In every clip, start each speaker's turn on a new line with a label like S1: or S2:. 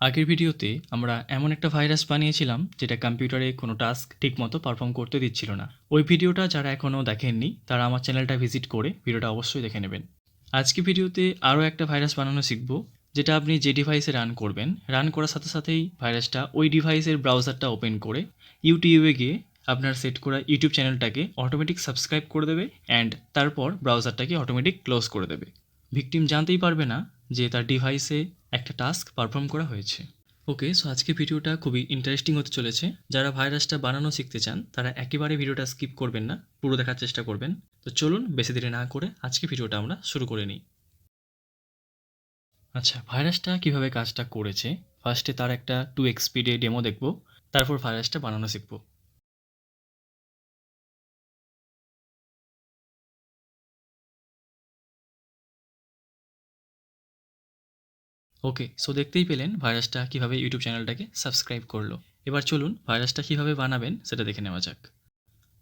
S1: আগের ভিডিওতে আমরা এমন একটা ভাইরাস বানিয়েছিলাম যেটা কম্পিউটারে কোনো টাস্ক ঠিকমতো পারফর্ম করতে দিচ্ছিল না। ওই ভিডিওটা যারা এখনও দেখেননি, তারা আমার চ্যানেলটা ভিজিট করে ভিডিওটা অবশ্যই দেখে নেবেন। আজকে ভিডিওতে আরও একটা ভাইরাস বানানো শিখব, যেটা আপনি যে ডিভাইসে রান করবেন রান করার সাথে সাথেই ভাইরাসটা ওই ডিভাইসের ব্রাউজারটা ওপেন করে ইউটিউবে গিয়ে আপনার সেট করা ইউটিউব চ্যানেলটাকে অটোমেটিক সাবস্ক্রাইব করে দেবে অ্যান্ড তারপর ব্রাউজারটাকে অটোমেটিক ক্লোজ করে দেবে। ভিকটিম জানতেই পারবে না যে তার ডিভাইসে একটা টাস্ক পারফর্ম করা হয়েছে। ওকে সো আজকে ভিডিওটা খুবই ইন্টারেস্টিং হতে চলেছে। যারা ভাইরাসটা বানানো শিখতে চান, তারা একেবারে ভিডিওটা স্কিপ করবেন না, পুরো দেখার চেষ্টা করবেন। তো চলুন, বেশি দেরি না করে আজকে ভিডিওটা আমরা শুরু করে নিই। আচ্ছা ভাইরাসটা কীভাবে কাজটা করেছে? ফার্স্টে তার একটা টু এক্সপিডে ডেমো দেখব, তারপর ভাইরাসটা বানানো শিখব। ওকে সো দেখতেই পেলেন ভাইরাসটা কীভাবে ইউটিউব চ্যানেলটাকে সাবস্ক্রাইব করল। এবার চলুন ভাইরাসটা কীভাবে বানাবেন সেটা দেখে নেওয়া যাক।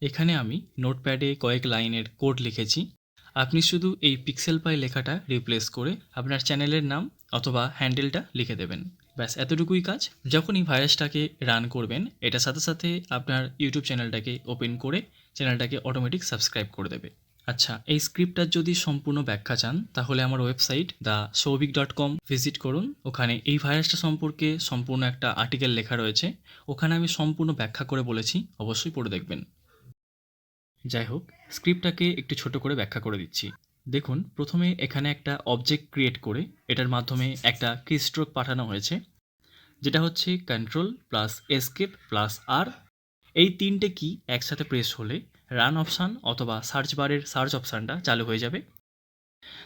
S1: এখানে আমি নোটপ্যাডে কয়েক লাইনের কোড লিখেছি। আপনি শুধু এই পিক্সেল পাই লেখাটা রিপ্লেস করে আপনার চ্যানেলের নাম অথবা হ্যান্ডেলটা লিখে দেবেন। ব্যাস, এতটুকুই কাজ। যখনই ভাইরাসটাকে রান করবেন, এটার সাথে সাথে আপনার ইউটিউব চ্যানেলটাকে ওপেন করে চ্যানেলটাকে অটোমেটিক সাবস্ক্রাইব করে দেবে। আচ্ছা এই স্ক্রিপ্টটার যদি সম্পূর্ণ ব্যাখ্যা চান, তাহলে আমার website the Souvik dot com visit করুন। ওখানে এই ভাইরাসটা সম্পর্কে সম্পূর্ণ একটা আর্টিকেল লেখা রয়েছে। ওখানে আমি সম্পূর্ণ ব্যাখ্যা করে বলেছি, অবশ্যই পড়ে দেখবেন। যাই হোক, স্ক্রিপ্টটাকে একটু ছোট করে ব্যাখ্যা করে দিচ্ছি। দেখুন, প্রথমে এখানে একটা অবজেক্ট ক্রিয়েট করে এটার মাধ্যমে একটা কিস্ট্রোক পাঠানো হয়েছে। যেটা হচ্ছে কন্ট্রোল প্লাস এসকেপ প্লাস আর এই তিনটে কি একসাথে প্রেস হলে রান অপশান অথবা সার্চ বারের সার্চ অপশানটা চালু হয়ে যাবে।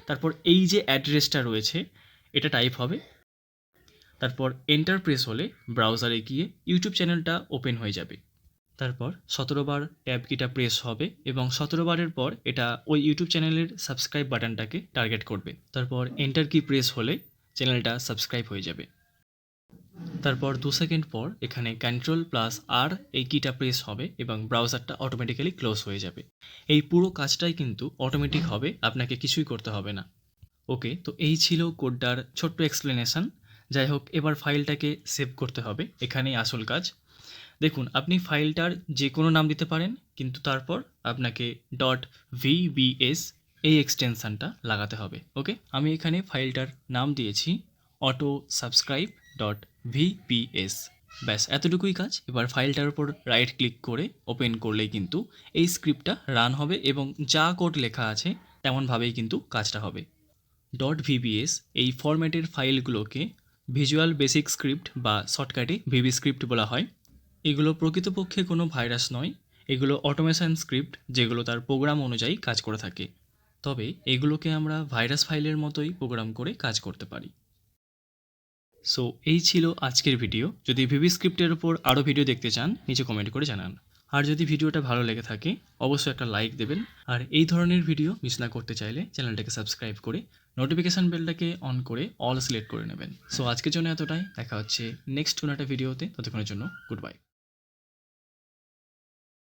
S1: তারপর এই যে অ্যাড্রেসটা রয়েছে, এটা টাইপ হবে। তারপর এন্টার প্রেস হলে ব্রাউজারে গিয়ে ইউটিউব চ্যানেলটা ওপেন হয়ে যাবে। তারপর সতেরো বার ট্যাব কিটা প্রেস হবে এবং সতেরো বারের পর এটা ওই ইউটিউব চ্যানেলের সাবস্ক্রাইব বাটনটাকে টার্গেট করবে। তারপর এন্টার কি প্রেস হলে চ্যানেলটা সাবস্ক্রাইব হয়ে যাবে। তারপর দু সেকেন্ড পর এখানে কন্ট্রোল প্লাস আর এই কিটা প্রেস হবে এবং ব্রাউজারটা অটোমেটিক্যালি ক্লোজ হয়ে যাবে। এই পুরো কাজটাই কিন্তু অটোমেটিক হবে, আপনাকে কিছুই করতে হবে না। ওকে তো এই ছিল কোডটার ছোট্ট এক্সপ্লেনেশন যাই হোক, এবার ফাইলটাকে সেভ করতে হবে, এখানেই আসল কাজ। দেখুন, আপনি ফাইলটার যে কোনো নাম দিতে পারেন, কিন্তু তারপর আপনাকে ডট ভিবিএস এই এক্সটেনশানটা লাগাতে হবে। ওকে আমি এখানে ফাইলটার নাম দিয়েছি অটো সাবস্ক্রাইব ডট ভিপিএস ব্যাস, এতটুকুই কাজ। এবার ফাইলটার উপর রাইট ক্লিক করে ওপেন করলেই কিন্তু এই স্ক্রিপ্টটা রান হবে এবং যা কোড লেখা আছে তেমনভাবেই কিন্তু কাজটা হবে। ডট ভিবিএস এই ফরম্যাটের ফাইলগুলোকে ভিজুয়াল বেসিক স্ক্রিপ্ট বা শর্টকাটে ভিবি স্ক্রিপ্ট বলা হয়। এগুলো প্রকৃতপক্ষে কোনো ভাইরাস নয়। এগুলো অটোমেশন স্ক্রিপ্ট যেগুলো তার প্রোগ্রাম অনুযায়ী কাজ করে থাকে। তবে এগুলোকে আমরা ভাইরাস ফাইলের মতোই প্রোগ্রাম করে কাজ করতে পারি। সো এই ছিল আজকের ভিডিও যদি ভিভি স্ক্রিপ্টের উপর আরও ভিডিও দেখতে চান, নিচে কমেন্ট করে জানান। আর যদি ভিডিওটা ভালো লেগে থাকে, অবশ্যই একটা লাইক দেবেন। আর এই ধরনের ভিডিও মিস না করতে চাইলে চ্যানেলটাকে সাবস্ক্রাইব করে নোটিফিকেশান বেলটাকে অন করে অল সিলেক্ট করে নেবেন। সো আজকের জন্য এতটাই। দেখা হচ্ছে নেক্সট কোনো একটা ভিডিওতে ততক্ষণের জন্য গুড বাই